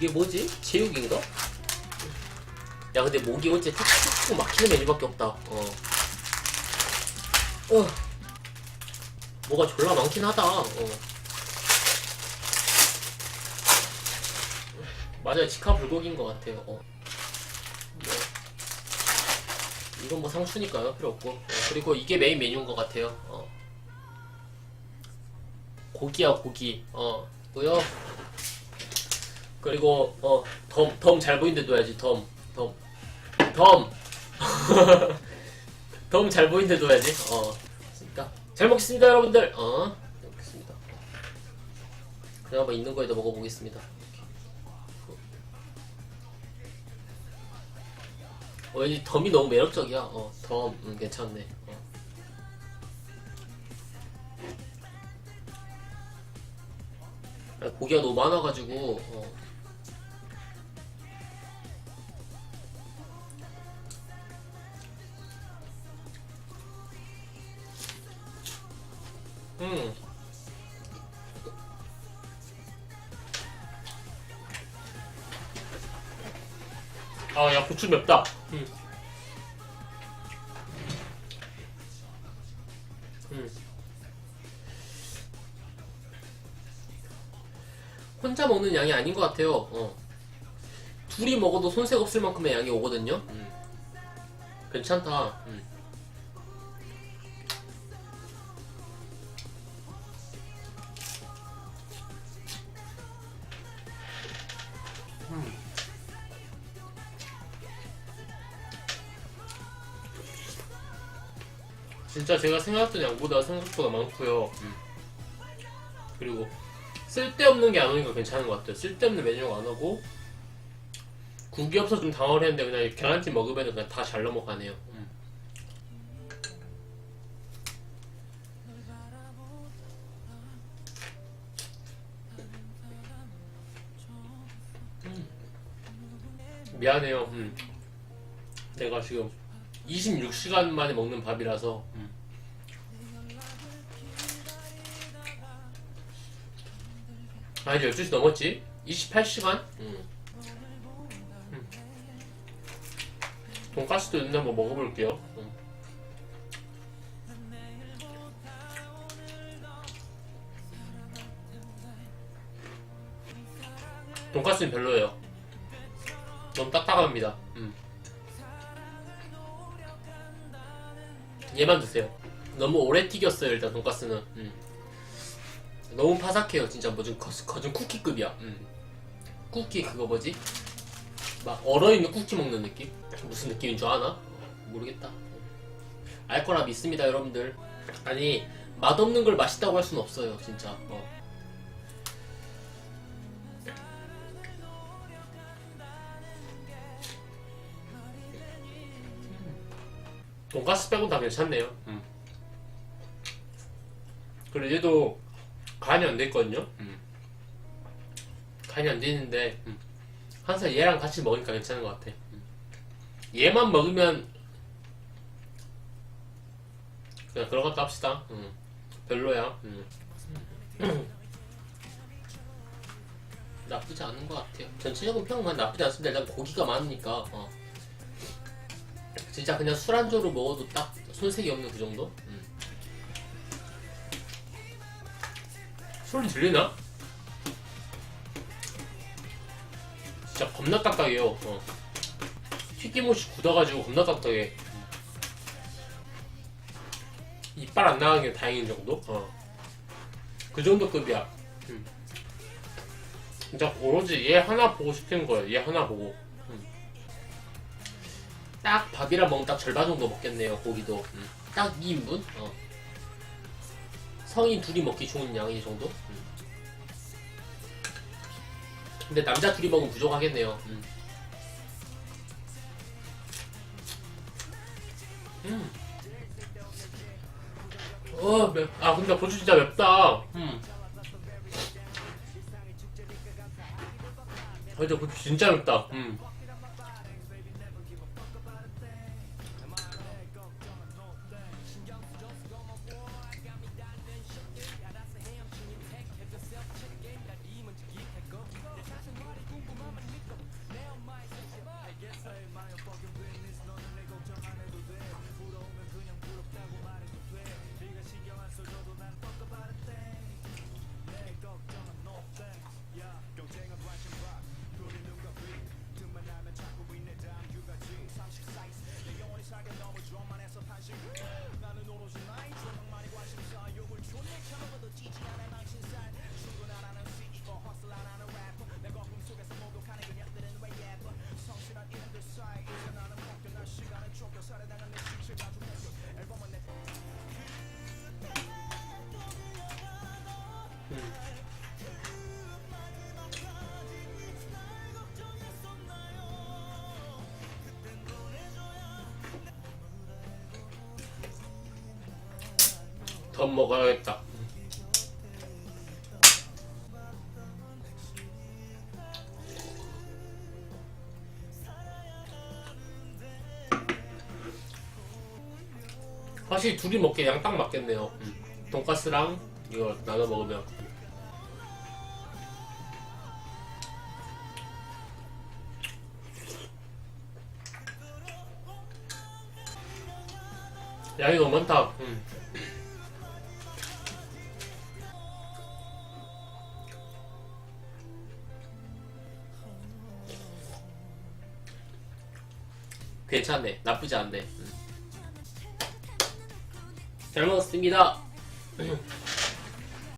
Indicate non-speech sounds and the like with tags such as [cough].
이게 뭐지? 제육인가? 야 근데 목이 어째 툭툭툭 막히는 메뉴밖에 없다 어. 어. 뭐가 졸라 많긴 하다 어. 맞아요 직화 불고기인 것 같아요 어. 뭐. 이건 뭐 상추니까요 필요 없고 어, 그리고 이게 메인 메뉴인 것 같아요 어. 고기야 고기 어 뭐요 그리고 어 덤 덤 잘 보이는데 둬야지. 덤 덤 덤 덤 [laughs] 잘 보이는데 둬야지. 어 그러니까. 잘 먹겠습니다 여러분들. 어잘 먹겠습니다. 그냥 뭐 있는 거에다 먹어보겠습니다. 어, 이 덤이 너무 매력적이야. 어, 덤, 음, 괜찮네. 어. 아, 고기가 너무 많아가지고, 어. 음. 아, 야, 고추 맵다. 음. 음. 혼자 먹는 양이 아닌 것 같아요. 어. 둘이 먹어도 손색 없을 만큼의 양이 오거든요. 음. 괜찮다. 음. 진짜 제가 생각했던 양보다 생각보다 많고요. 음. 그리고 쓸데없는 게 안 오니까 괜찮은 것 같아요. 쓸데없는 메뉴가 안 오고 국이 없어서 좀 당황을 했는데 그냥 계란찜 먹으면 그냥 다 잘 넘어가네요. 음. 음. 미안해요. 음. 내가 지금 26시간 만에 먹는 밥이라서 음. 아 이제 12시 넘었지? 28시간? 음. 음. 돈가스도 있는데 한번 먹어볼게요 음. 돈가스는 별로예요 너무 딱딱합니다 음. 얘만 드세요. 너무 오래 튀겼어요 일단 돈가스는. 음. 너무 파삭해요 진짜 뭐좀 거진 쿠키급이야. 음. 쿠키 그거 뭐지? 막 얼어있는 쿠키 먹는 느낌? 무슨 느낌인 줄 아나? 모르겠다. 알 거라 믿습니다 여러분들. 아니 맛없는 걸 맛있다고 할 수는 없어요 진짜. 어. 돈가스 빼곤 다 괜찮네요. 음. 그리고 얘도 간이 안돼 있거든요. 음. 간이 안돼 있는데 음. 항상 얘랑 같이 먹으니까 괜찮은 것 같아. 음. 얘만 먹으면 그냥 그런 것도 합시다. 음. 별로야. 음. 나쁘지 않은 것 같아요. 전체적인 평만 나쁘지 않습니다. 일단 고기가 많으니까. 어. 진짜 그냥 술안주로 먹어도 딱 손색이 없는 그 정도? 음. 소리 들리나? 진짜 겁나 딱딱해요. 어. 튀김옷이 굳어가지고 겁나 딱딱해. 이빨 안 나가는 게 다행인 정도? 어. 그 정도 급이야. 음. 진짜 오로지 얘 하나 보고 시킨 거예요. 얘 하나 보고. 딱 밥이랑 먹으면 딱 절반 정도 먹겠네요 고기도 음. 딱 2인분 어. 성인 둘이 먹기 좋은 양 이 정도 음. 근데 남자 둘이 먹으면 부족하겠네요 음. 음. 어, 맵. 아, 근데 고추 진짜 맵다. 음. 아, 근데 고추 진짜 맵다. 음. 더 먹어야겠다. 확실히 둘이 먹기에 양딱 맞겠네요. 음. 돈가스랑 이거 나눠 먹으면. 양이 너무 많다. 음. 괜찮네. 나쁘지 않네. 음. 잘 먹었습니다. [clears throat]